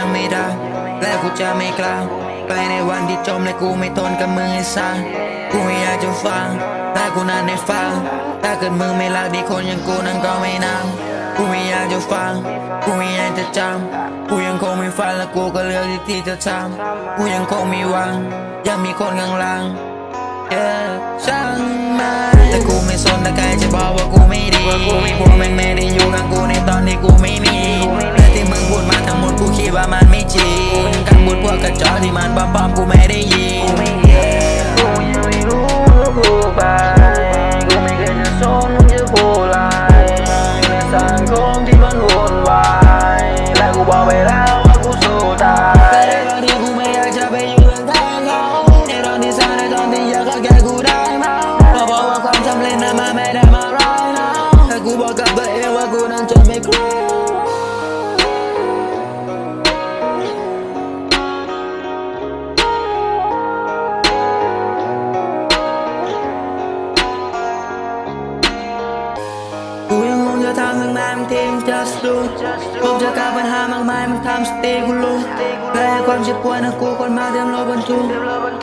และกูจะไม่กล้า ไปในวันที่จมและกูไม่ทนกับมึงไอ้สัสกูไม่อยากจะฟังแต่กูนั้นได้ฟังถ้าเกิดมึงไม่รักดีคนอย่างกูนั้นก็ไม่นำกูไม่อยากจะฟัง กูไม่อยากจะจำกูยังคงไม่ฟันและกูก็เลือกที่จะทำกูยังคงมีหวัง ยังมีคนข้างหลัง yeah, ช่างมันแต่กูไม่สนแต่ใครจะบอกว่ากูไม่ดี กูไม่พวกแม่งไม่ได้อยู่กับกูในตอนที่กูไม่มี พูดมาทั้งหมดกูคิดว่ามันไม่จริงคำพูดพวกกระจอกที่มันปลอมๆกูไม่ได้ยินะทำทั้งนายบางทีมันจะสะดุ้งผมจะกับปัญหามากมายมันทำสติกูลุงแต่ความเจ็บปวดนะกูคนมาเต็มรถบรรทุก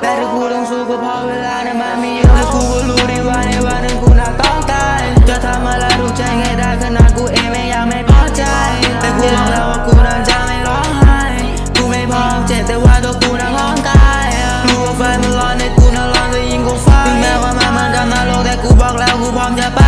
แต่ถ้ากูต้องสู้ก็พอเวลาเนี่ยมันมีเยอะแต่กูก็รู้ดีว่าในวันนึงกูน่าต้องตายจะทำอะไรรู้ใจไงได้ขนาดกูเองไม่อยากไม่พอใจ แต่กูบอกแล้วว่ากูนั้นจะไม่ร้องไห้กูไม่พร้อมเจ็บแต่ว่าตัวกูนั้นร้องตายรู้ว่าไฟมันร้อนในกูนั้นร้อนก็ยิงกูไฟแม้ว่ามันมันจะมาโลกแต่กูบอกแล้วกูพร้อมจะไป